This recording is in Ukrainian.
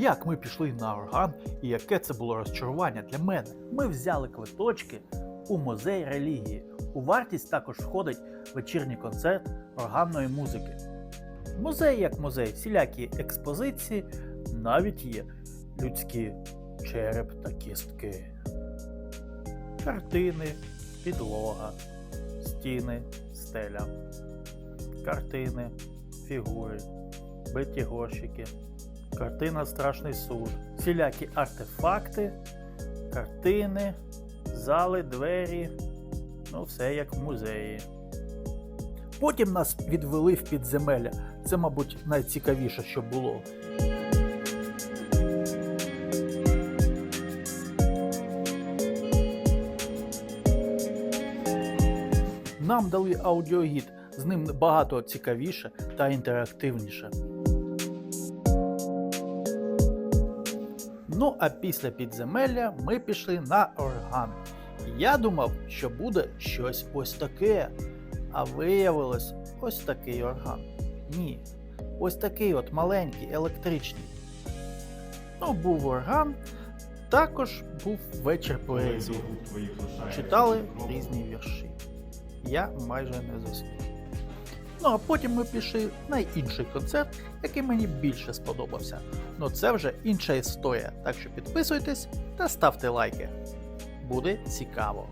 як ми пішли на орган і яке це було розчарування для мене. Ми взяли квиточки у музей релігії. У вартість також входить вечірній концерт органної музики. Музей як музей, всілякі експозиції, навіть є людські череп та кістки, картини, підлога, стіни, стеля, картини, фігури, биті горщики, картина Страшний суд, всілякі артефакти, картини, зали, двері, ну все як в музеї. Потім нас відвели в підземелля. Це, мабуть, найцікавіше, що було. Нам дали аудіогід, з ним багато цікавіше та інтерактивніше. Ну а після підземелля ми пішли на орган. Я думав, що буде щось ось таке, а виявилось ось такий орган. Ні, ось такий от маленький, електричний. Ну, був орган, також був вечір поезії. Читали різні вірші. Я майже не заснув. Ну а потім ми пішли на інший концерт, який мені більше сподобався. Ну це вже інша історія, так що підписуйтесь та ставте лайки. Буде цікаво.